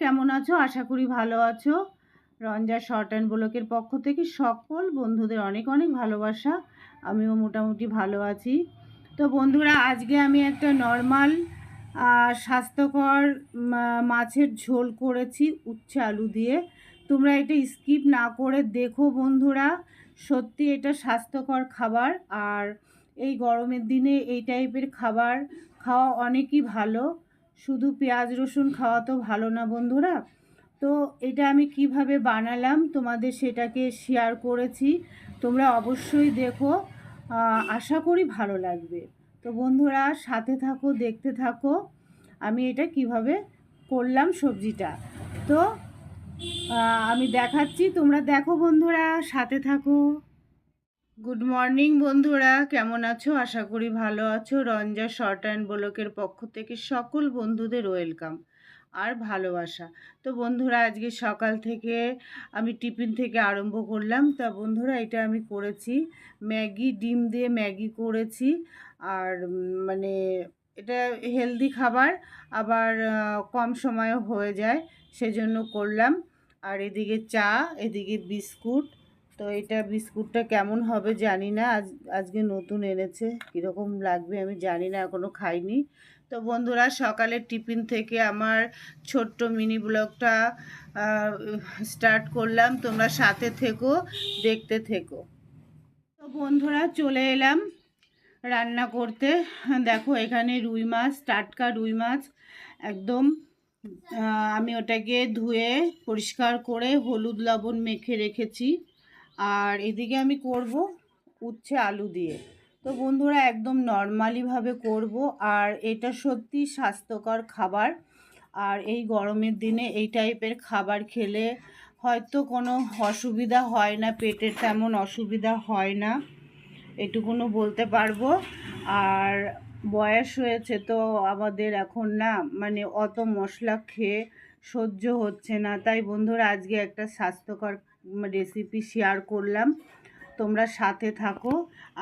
কেমন আছো? আশা করি ভালো আছো। রঞ্জা শর্ট অ্যান্ড ব্লকের পক্ষ থেকে সকল বন্ধুদের অনেক অনেক ভালোবাসা। আমিও মোটামুটি ভালো আছি। তো বন্ধুরা, আজকে আমি একটা নর্মাল স্বাস্থ্যকর মাছের ঝোল করেছি উচ্ছে আলু দিয়ে। তোমরা এটা স্কিপ না করে দেখো বন্ধুরা। সত্যি এটা স্বাস্থ্যকর খাবার। আর এই গরমের দিনে এই টাইপের খাবার খাওয়া অনেকই ভালো। শুধু পেঁয়াজ, রসুন খাওয়া তো ভালো না বন্ধুরা। তো এটা আমি কীভাবে বানালাম তোমাদের সেটাকে শেয়ার করেছি। তোমরা অবশ্যই দেখো আশা করি ভালো লাগবে। তো বন্ধুরা, সাথে থাকো, দেখতে থাকো, আমি এটা কীভাবে করলাম সবজিটা। তো আমি দেখাচ্ছি, তোমরা দেখো বন্ধুরা, সাথে থাকো। গুড মর্নিং বন্ধুরা। কেমন আছো? আশা করি ভালো আছো। রঞ্জা শর্ট অ্যান্ড ব্লকের পক্ষ থেকে সকল বন্ধুদের ওয়েলকাম আর ভালোবাসা। তো বন্ধুরা, আজকে সকাল থেকে আমি টিফিন থেকে আরম্ভ করলাম। তা বন্ধুরা, এটা আমি করেছি। ম্যাগি, ডিম দিয়ে ম্যাগি করেছি। আর মানে এটা হেলদি খাবার, আবার কম সময়ও হয়ে যায়, সেজন্য করলাম। আর এদিকে চা, এদিকে বিস্কুট তো এটা বিস্কুটটা কেমন হবে জানি না। আজ, আজকে নতুন এনেছে। কীরকম লাগবে আমি জানি না এখনও খাইনি। তো বন্ধুরা, সকালের টিফিন থেকে আমার ছোট্ট মিনি ব্লগটা স্টার্ট করলাম। তোমরা সাথে থেকো, দেখতে থেকো। তো বন্ধুরা, চলে এলাম রান্না করতে। দেখো, এখানে রুই মাছ, টাটকা রুই মাছ, একদম। আমি ওটাকে ধুয়ে পরিষ্কার করে হলুদ লবণ মেখে রেখেছি। আর এদিকে আমি করব উচ্ছে আলু দিয়ে। তো বন্ধুরা, একদম নর্মালিভাবে করব। আর এটা সত্যি স্বাস্থ্যকর খাবার। আর এই গরমের দিনে এই টাইপের খাবার খেলে হয়তো কোনো অসুবিধা হয় না, পেটের তেমন অসুবিধা হয় না। এটুকুনো বলতে পারব। আর বয়স হয়েছে তো আমাদের এখন না মানে অত মশলা খেয়ে সহ্য হচ্ছে না। তাই বন্ধুরা, আজকে একটা স্বাস্থ্যকর রেসিপি শেয়ার করলাম। তোমরা সাথে থাকো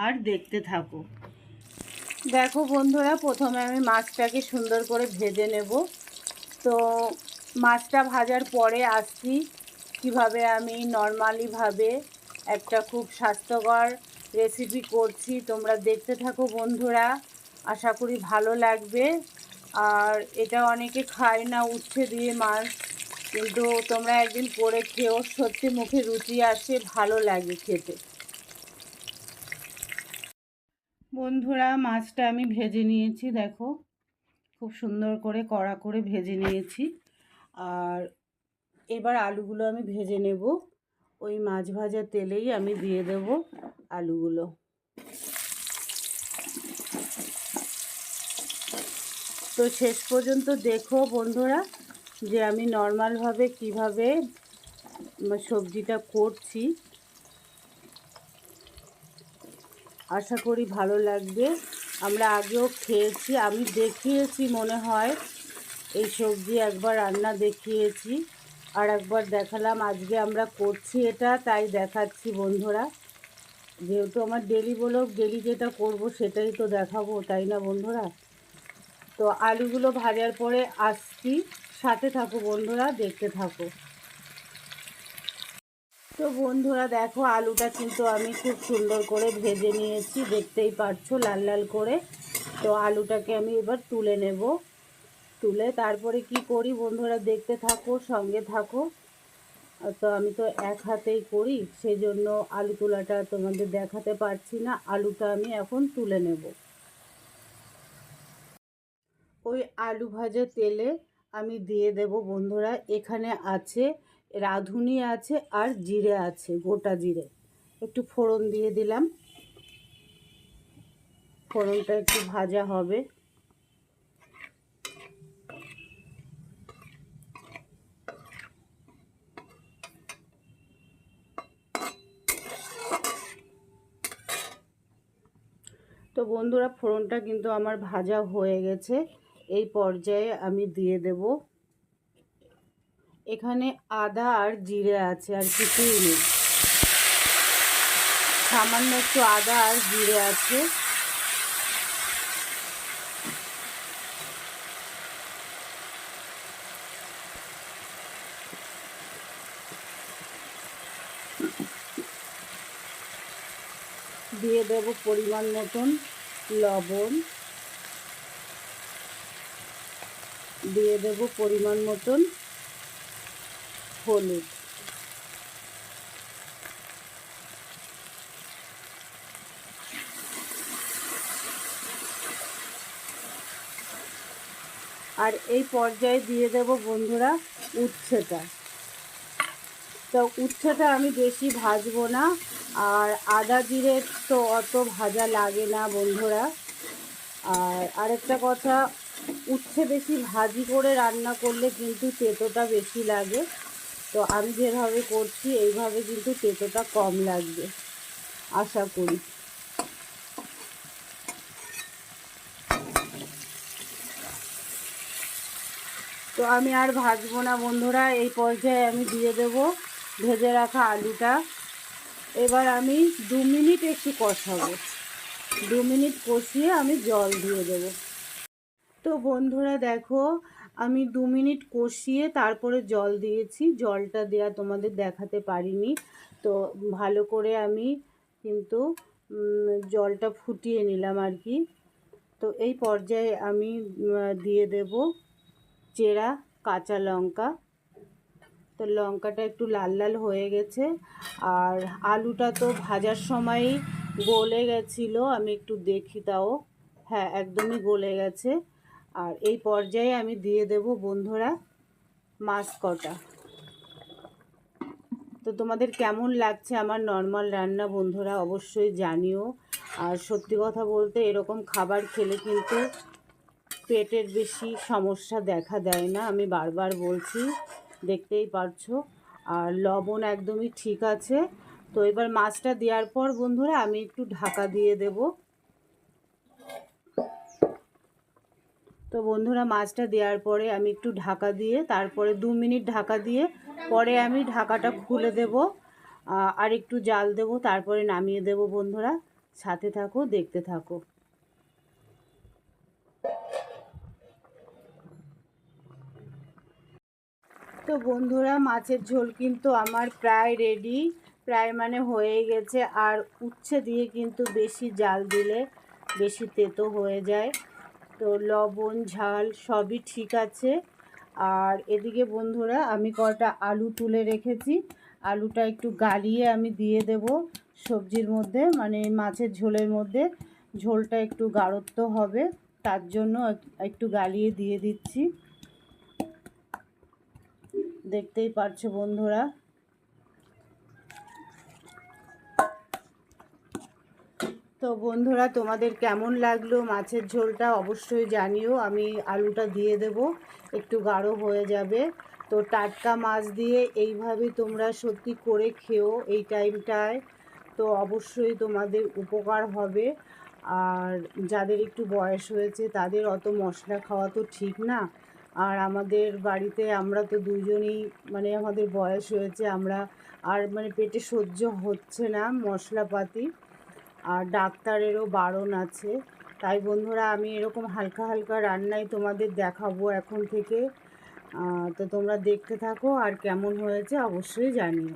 আর দেখতে থাকো। দেখো বন্ধুরা, প্রথমে আমি মাছটাকে সুন্দর করে ভেজে নেব। তো মাছটা ভাজার পরে আসছি কীভাবে আমি নর্মালিভাবে একটা খুব স্বাস্থ্যকর রেসিপি করছি। তোমরা দেখতে থাকো বন্ধুরা, আশা করি ভালো লাগবে। আর এটা অনেকে খায় না, উচ্ছে দিয়ে মাছ। কিন্তু তোমরা একদিন করে খেও সত্যি মুখে রুচি আসে, ভালো লাগে খেতে। বন্ধুরা, মাছটা আমি ভেজে নিয়েছি, দেখো। খুব সুন্দর করে কড়া করে ভেজে নিয়েছি। আর এবার আলুগুলো আমি ভেজে নেব। ওই মাছ ভাজা তেলেই আমি দিয়ে দেব আলুগুলো। তো শেষ পর্যন্ত দেখো বন্ধুরা যে আমি নর্মালভাবে কীভাবে সবজিটা করছি। আশা করি ভালো লাগবে। আমরা আগেও খেয়েছি, আমি দেখিয়েছি মনে হয়। এই সবজি একবার রান্না দেখিয়েছি আর একবার দেখালাম। আজকে আমরা করছি এটা, তাই দেখাচ্ছি বন্ধুরা। যেহেতু আমার ডেলি বলো ডেলি যেটা করব সেটাই তো দেখাবো, তাই না বন্ধুরা? তো আলুগুলো ভাজার পরে আসছি। সাথে থাকো বন্ধুরা, দেখতে থাকো। তো বন্ধুরা, দেখো আলুটা কিন্তু আমি খুব সুন্দর করে ভেজে নিয়েছি, দেখতেই পারছ লাল লাল করে। তো আলুটাকে আমি এবার তুলে নেব। তুলে তারপরে কি করি বন্ধুরা, দেখতে থাকো, সঙ্গে থাকো। তো আমি তো এক হাতেই করি সেই জন্য আলু তোলাটা তোমাদের দেখাতে পারছি না। আলুটা আমি এখন তুলে নেব। ওই আলু ভাজা তেলে আমি দিয়ে দেব, বন্ধুরা। এখানে আছে, রাঁধুনি আছে আর জিরে আছে, গোটা জিরে। একটু ফোড়ন দিয়ে দিলাম। ফোড়নটা একটু ভাজা হবে। তো বন্ধুরা, ফোড়নটা কিন্তু আমার ভাজা হয়ে গেছে। এই পর্যায়ে আমি দিয়ে দেব। এখানে আদা আর জিরে আছে, আর কিছুই নেই। সামান্য একটু আদা আর জিরে আছে। দিয়ে দেব পরিমাণ মতন লবণ। দিয়ে দেব পরিমাণ মতন হলুদ। আর এই পর্যায়ে দিয়ে দেব বন্ধুরা উচ্ছেটা। তো উচ্ছেটা আমি বেশি ভাজবো না, আর আদা জিরে তো অত ভাজা লাগে না বন্ধুরা। আর আরেকটা কথা উচ্ছে বেশি ভাজি করে রান্না করলে কিন্তু তেঁতোটা বেশি লাগে। তো আমি যেভাবে করছি, এইভাবে কিন্তু তেঁতোটা কম লাগবে, আশা করি। তো আমি আর ভাজবো না বন্ধুরা, এই পর্যায়ে আমি দিয়ে দেব ভেজে রাখা আলুটা। এবার আমি দু মিনিট একটু কষাবো। দু মিনিট কষিয়ে আমি জল দিয়ে দেব। তো বন্ধুরা দেখো, আমি দু মিনিট কষিয়ে তারপরে জল দিয়েছি। জলটা দেয়া তোমাদের দেখাতে পারিনি। তো ভালো করে আমি কিন্তু জলটা ফুটিয়ে নিলাম আর কি। তো এই পর্যায়ে আমি দিয়ে দেব চেরা কাঁচা লঙ্কা। তো লঙ্কাটা একটু লাল লাল হয়ে গেছে। আর আলুটা তো ভাজার সময়ই গলে গেছিল, আমি একটু দেখি তাও। হ্যাঁ একদমই গলে গেছে। আর এই পর্যায়ে আমি দিয়ে দেব বন্ধুরা মাছ কটা তো তোমাদের কেমন লাগছে আমার নর্মাল রান্না বন্ধুরা অবশ্যই জানিও। আর সত্যি কথা বলতে এরকম খাবার খেলে কিন্তু পেটের বেশি সমস্যা দেখা দেয় না, আমি বারবার বলছি, দেখতেই পারছ। আর লবণ একদমই ঠিক আছে। তো এবার মাছটা দেওয়ার পর বন্ধুরা আমি একটু ঢাকা দিয়ে দেব। তো বন্ধুরা মাছটা দেওয়ার পরে আমি একটু ঢাকা দিয়ে, তারপরে দু মিনিট ঢাকা দিয়ে, পরে আমি ঢাকাটা খুলে দেব আর একটু জাল দেব, তারপরে নামিয়ে দেব বন্ধুরা। সাথে থাকো, দেখতে থাকো। তো বন্ধুরা, মাছের ঝোল কিন্তু আমার প্রায় রেডি, প্রায় মানে হয়ে গেছে, আর উচ্ছে দিয়ে কিন্তু বেশি জাল দিলে বেশি তেতো হয়ে যায়। তো লবণ, ঝাল সবই ঠিক আছে। আর এদিকে বন্ধুরা, আমি কটা আলু তুলে রেখেছি। আলুটা একটু গালিয়ে আমি দিয়ে দেব সবজির মধ্যে মানে মাছের ঝোলের মধ্যে। ঝোলটা একটু গাঢ়ত্ব হবে, তার জন্য একটু গালিয়ে দিয়ে দিচ্ছি। দেখতেই পারছ বন্ধুরা তো বন্ধুরা, তোমাদের কেমন লাগল? মাছের ঝোলটা অবশ্যই জানিও। আমি আলুটা দিয়ে দেব, একটু গাঢ় হয়ে যাবে। তো টাটকা মাছ দিয়ে এইভাবে তোমরা সত্যি করে খেও এই টাইমটায়। তো অবশ্যই তোমাদের উপকার হবে। আর যাদের একটু বয়স হয়েছে, তাদের অত মশলা খাওয়া তো ঠিক না। আর আমাদের বাড়িতে আমরা তো দুজনেই মানে আমাদের বয়স হয়েছে, আমরা আর মানে পেটে সহ্য হচ্ছে না মশলাপাতি। আর ডাক্তারেরও বারণ আছে। তাই বন্ধুরা, আমি এরকম হালকা হালকা রান্নাই তোমাদের দেখাবো এখন থেকে। তো তোমরা দেখতে থাকো আর কেমন হয়েছে অবশ্যই জানিও।